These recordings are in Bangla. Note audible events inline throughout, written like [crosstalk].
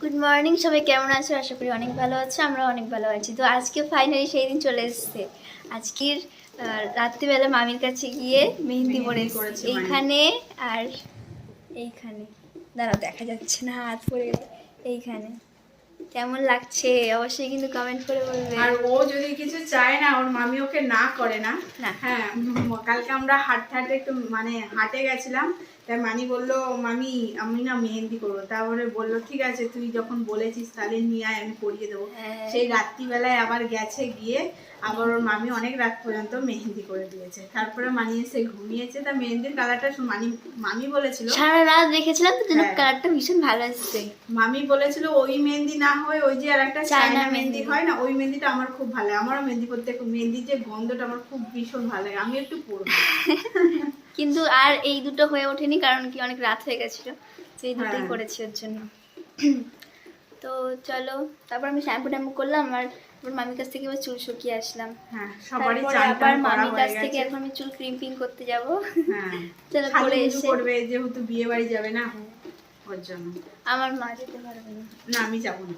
গুড মর্নিং সবাই কেমন আছো? আশা করি অনেক ভালো আছো আমরা অনেক ভালো আছি। তো আজকে ফাইনালি সেই দিন চলে এসেছে। আজকের রাত্রিবেলা মামির কাছে গিয়ে মেহেন্দি পরে। এইখানে আর এইখানে। দাঁড়াও দেখা যাচ্ছে না হাত পরে এইখানে। কেমন লাগছে? অবশ্যই কিন্তু কমেন্ট করে বলবে। আর ও যদি কিছু চায় না ওর মামি ওকে না করে না। হ্যাঁ কালকে আমরা হাঁটতে হাঁটতে একটু মানে হাটে গেছিলাম। তাই মানি বলল মামি আমি না মেহেন্দি করব। তারপরে বলল ঠিক আছে তুই যখন বলেছিস তাহলে নিয়ে আয় আমি করিয়ে দেবো। হ্যাঁ। সেই রাত্রিবেলায় আবার গেছে গিয়ে আবার ওর মামি অনেক রাত পর্যন্ত মেহেন্দি করে দিয়েছে। তারপরে মানি এসে ঘুমিয়েছে। তা মেহেন্দির কালারটা মানি মামি বলেছিল সারা রাত দেখেছিলাম তো জন্য হ্যাঁ। কালারটা ভীষণ ভালো আসছে। মামি বলেছিল ওই মেহেন্দি না হয় ওই যে আর একটা চায়না মেহেন্দি। হয় না ওই মেহেন্দিটা আমার খুব ভালো লাগে। আমারও মেহেন্দি করতে মেহেন্দির যে গন্ধটা আমার খুব ভীষণ ভালো লাগে। আমি একটু পরবো। [laughs] কিন্তু আর এই দুটো হয়ে ওঠেনি কারণ কি অনেক রাত হয়ে গেছিল তো এই দুটোই হ্যাঁ। করেছি ওর জন্য। তো চলো তারপর আমি শ্যাম্পু ট্যাম্পু করলাম আর মামির কাছ থেকে এবার চুল শুকিয়ে আসলাম। হ্যাঁ সবারই আবার মামির কাছ থেকে এখন আমি চুল ক্রিম্পিং করতে যাব। হ্যাঁ [laughs] চলো করে এসে করবে যেহেতু বিয়ে বাড়ি যাবে না ওর জন্য। আমার মা যেতে পারবে না। না আমি যাব না।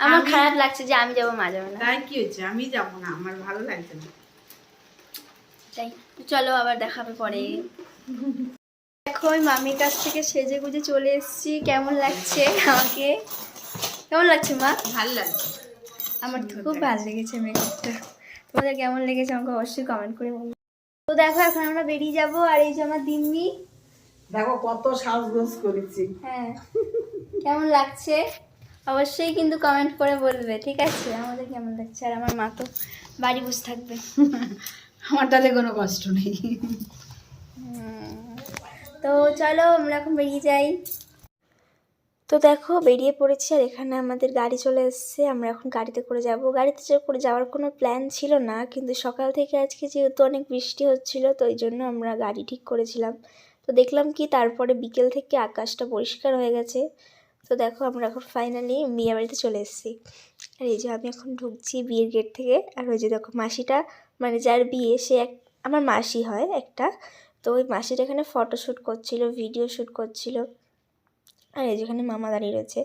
আমার খারাপ লাগছে যে আমি যাব মা যাবে না। তাই কি হচ্ছে আমি যাব না আমার ভালো লাগছে না। তাই চলো আবার দেখাবে পরে। দেখো আমি মামির কাছ থেকে সেজে গুজে চলে এসেছি। কেমন লাগছে আমাকে? কেমন লাগছে মা? ভালো লাগছে। আমার তো খুব ভালো লেগেছে। মেকআপটা। তোমাদের কেমন লেগেছে আমাকে অবশ্যই কমেন্ট করে বলবে তো দেখো এখন আমরা বেরিয়ে যাব আর এই যে আমার দিম্মি। দেখো কত সাজগোজ করেছি। হ্যাঁ। কেমন লাগছে? অবশ্যই কিন্তু কমেন্ট করে বলবে ঠিক আছে? আমাদের কেমন লাগছে? আর আমার মা তো বাড়ি বসে থাকবে। [laughs] আমার তাতে কোনো কষ্ট নেই। তো চলো আমরা এখন বেরিয়ে যাই। তো দেখো, বেরিয়ে পড়েছি আর এখানে আমাদের গাড়ি চলে এসেছে। আমরা এখন গাড়িতে করে যাব। গাড়িতে করে যাওয়ার কোনো প্ল্যান ছিল না, কিন্তু সকাল থেকে আজকে যেহেতু অনেক বৃষ্টি হচ্ছিল, তো ওই জন্য আমরা গাড়ি ঠিক করেছিলাম। তো দেখলাম কি, তারপরে বিকেল থেকে আকাশটা পরিষ্কার হয়ে গেছে। তো দেখো, আমরা এখন ফাইনালি বিয়ে বাড়িতে চলে এসেছি। আর এই যে আমি এখন ঢুকছি বিয়ের গেট থেকে। আর ওই যে দেখো, মাসিটা মানে যার বিয়ে, সে এক, আমার মাসি হয় একটা। তো ওই মাসির এখানে ফটোশ্যুট করছিল ভিডিও শ্যুট করছিল। আর এই যেখানে মামা দাঁড়িয়ে রয়েছে।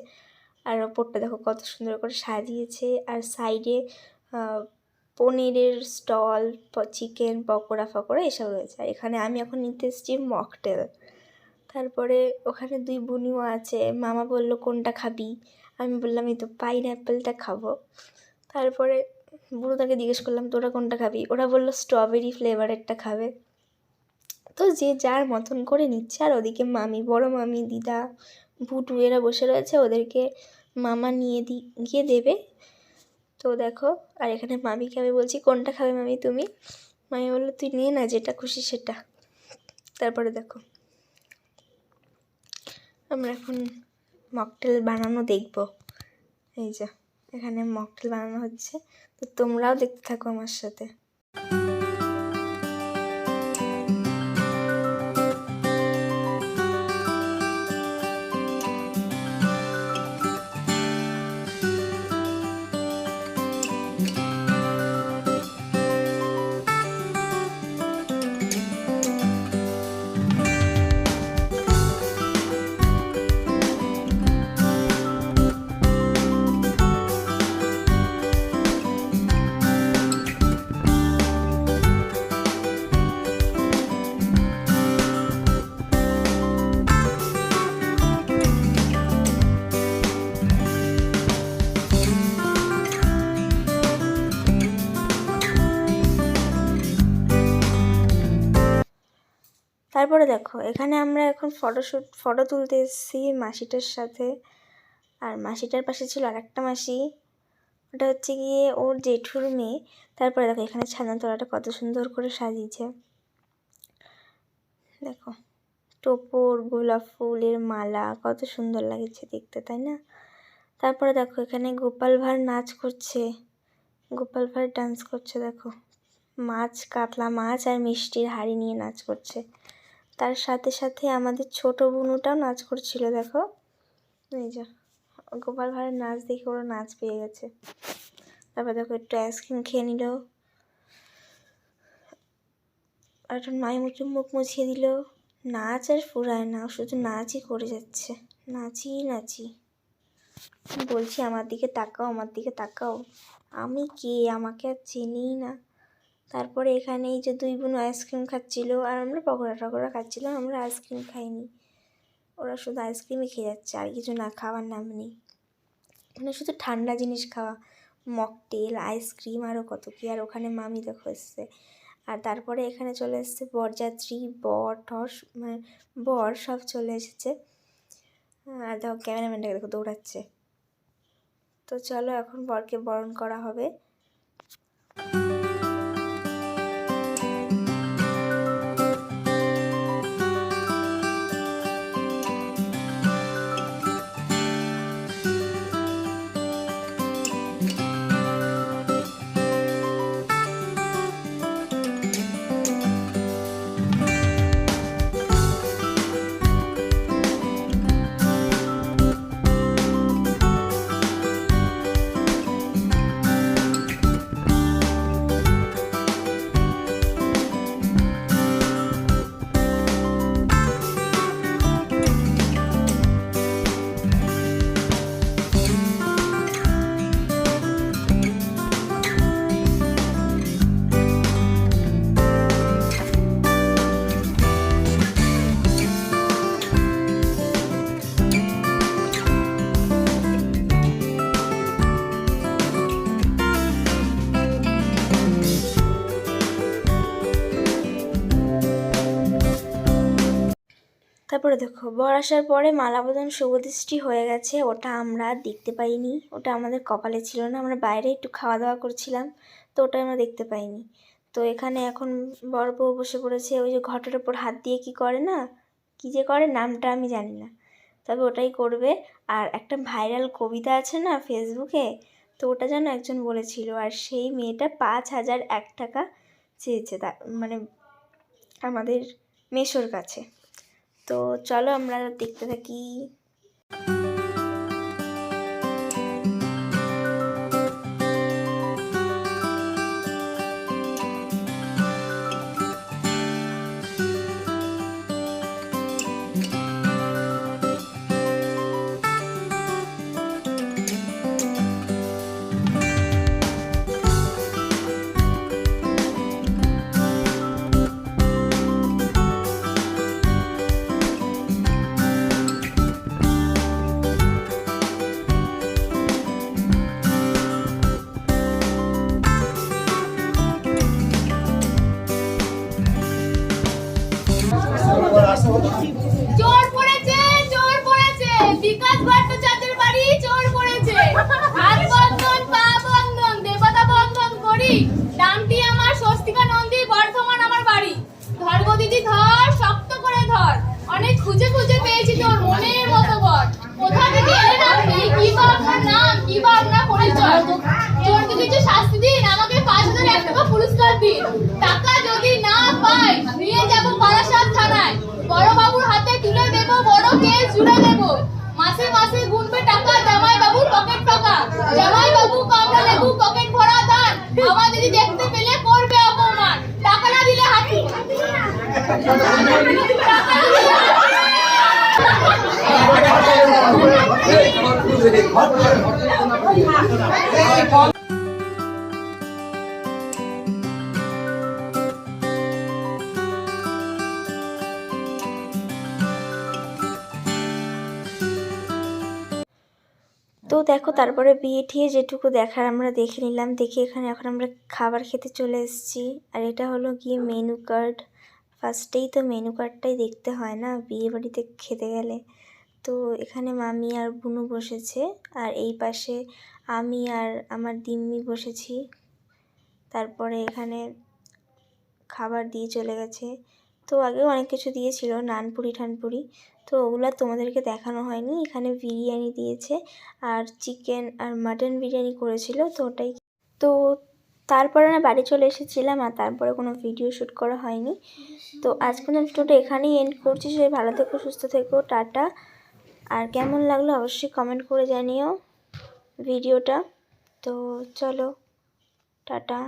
আর ওপরটা দেখো কত সুন্দর করে সাজিয়েছে। আর সাইডে পনিরের স্টল চিকেন পকোড়া, ফকোড়া এসব রয়েছে। আর এখানে আমি এখন নিতে এসেছি মকটেল তারপরে ওখানে দুই বুনিও আছে। মামা বলল, কোনটা খাবি? আমি বললাম, এই তো পাইন অ্যাপেলটা খাব। তারপরে বুড়োটাকে জিজ্ঞেস করলাম, তোরা কোনটা খাবি? ওরা বলল, স্ট্রবেরি ফ্লেভারেরটা খাবে। তো যে যার মতন করে নিচ্ছে, আর ওদিকে মামি, বড় মামি, দিদা, ভুটু, এরা বসে রয়েছে, ওদেরকে মামা নিয়ে দি, গিয়ে দেবে। তো দেখো, আর এখানে মামিকে আমি বলছি, কোনটা খাবে মামি তুমি? মামি বলল, তুই নিয়ে না, যেটা খুশি সেটা। তারপরে দেখো, আমরা এখন মকটেল বানানো দেখব। এই যে। এখানে মকটেল বানানো হচ্ছে। তো তোমরাও দেখতে থাকো আমার সাথে। তারপরে দেখো, এখানে আমরা এখন ফটোশ্যুট ফটো তুলতে এসেছি মাসিটার সাথে। আর মাসিটার পাশে ছিল আরেকটা মাসি। ওটা হচ্ছে গিয়ে ওর জেঠুর মেয়ে। তারপরে দেখো, এখানে ছানাতলাটা কত সুন্দর করে সাজিয়েছে। দেখো, টোপর, গোলাপ ফুলের মালা, কত সুন্দর লাগছে দেখতে, তাই না? তারপরে দেখো, এখানে গোপাল ভাঁড় নাচ করছে। গোপাল ভাঁড় ডান্স করছে, দেখো। মাছ, কাতলা মাছ আর মিষ্টির হাঁড়ি নিয়ে নাচ করছে। তার সাথে সাথে আমাদের ছোট বুনুটাও নাচ করছিল, দেখো। এই যে, গোপাল ভাঁড়ের নাচ দেখে ওরা নাচ পেয়ে গেছে। তারপর দেখো, একটু আইসক্রিম খেয়ে নিল। আর একটা মায়ের মুখে মুখ মুছিয়ে দিল। নাচ আর ফুরায় না শুধু নাচই করে যাচ্ছে। নাচি নাচি। বলছি, আমার দিকে তাকাও, আমার দিকে তাকাও। আমি কে? আমাকে আর চেনেই না। তারপরে এখানে এই যে দুই বোন আইসক্রিম খাচ্ছিল আর আমরা পকোড়া টকোড়া খাচ্ছিলাম, আমরা আইসক্রিম খাইনি। ওরা শুধু আইসক্রিমই খেয়ে যাচ্ছে, আর কিছু না, খাওয়ার নাম নেই। মানে শুধু ঠান্ডা জিনিস খাওয়া, মকটেল, আইসক্রিম আরও কত কি, আর ওখানে মামি দেখো এসছে। আর তারপরে এখানে চলে এসছে বরযাত্রী, বর ঠর মানে বর সব চলে এসেছে। আর দেখো ক্যামেরাম্যানটাকে দেখো দৌড়াচ্ছে। তো চলো এখন বরকে বরণ করা হবে। তারপরে দেখো, বর আসার পরে মালাবদন শুভদৃষ্টি হয়ে গেছে, ওটা আমরা দেখতে পাইনি, ওটা আমাদের কপালে ছিল না, আমরা বাইরে একটু খাওয়া দাওয়া করছিলাম, তো ওটা আমরা দেখতে পাইনি। তো এখানে এখন বর বউ বসে পড়েছে, ওই যে ঘটের ওপর হাত দিয়ে কি করে না, কি যে করে নামটা আমি জানি না। তবে ওটাই করবে, আর একটা ভাইরাল কবিতা আছে না ফেসবুকে তো ওটা যেন একজন বলেছিল, আর সেই মেয়েটা পাঁচ হাজার এক টাকা চেয়েছে মানে আমাদের মেশোর কাছে। তো চলো আমরা দেখতে থাকি। পুরস্কার টাকা যদি না পাই নিয়ে যাব বারাসাত থানায় বড় বাবুর হাতে তুলে দেব বড় কেস জুড়ে দেব মাসে মাসে গুনবে টাকা জামাই বাবু পকেট টাকা জামাই বাবু কামড়া লেবু পকেট ভরা দান আমার দেখতে পেলে করবে অপমান টাকা না দিলে হাতি টাকা তো দেখো তারপরে বিয়ে ঠিয়ে যেটুকু দেখার আমরা দেখে নিলাম। দেখে এখানে এখন আমরা খাবার খেতে চলে এসেছি। আর এটা হলো গিয়ে মেনু কার্ড ফার্স্টেই তো মেনু কার্ডটাই দেখতে হয় না বিয়ে বাড়িতে খেতে গেলে। তো এখানে মামি আর বুনু বসেছে। আর এই পাশে আমি আর আমার দিম্মি বসেছি। তারপরে এখানে খাবার দিয়ে চলে গেছে। তো আগেও অনেক কিছু দিয়েছিল নানপুরি ঠানপুরি তো ওগুলো তোমাদেরকে দেখানো হয়নি। এখানে বিরিয়ানি দিয়েছে আর চিকেন আর মাটন বিরিয়ানি করেছিল, তো ওটাই তো তারপরে না বাড়ি চলে এসেছিলাম আর তারপরে কোনো ভিডিও শ্যুট করা হয়নি। তো আজ পর্যন্ত ভিডিওটা এখানেই এন্ড করছি। সবাই ভালো থেকো, সুস্থ থেকো, টাটা। আর কেমন লাগল অবশ্যই কমেন্ট করে জানিও ভিডিওটা। তো চলো, টাটা।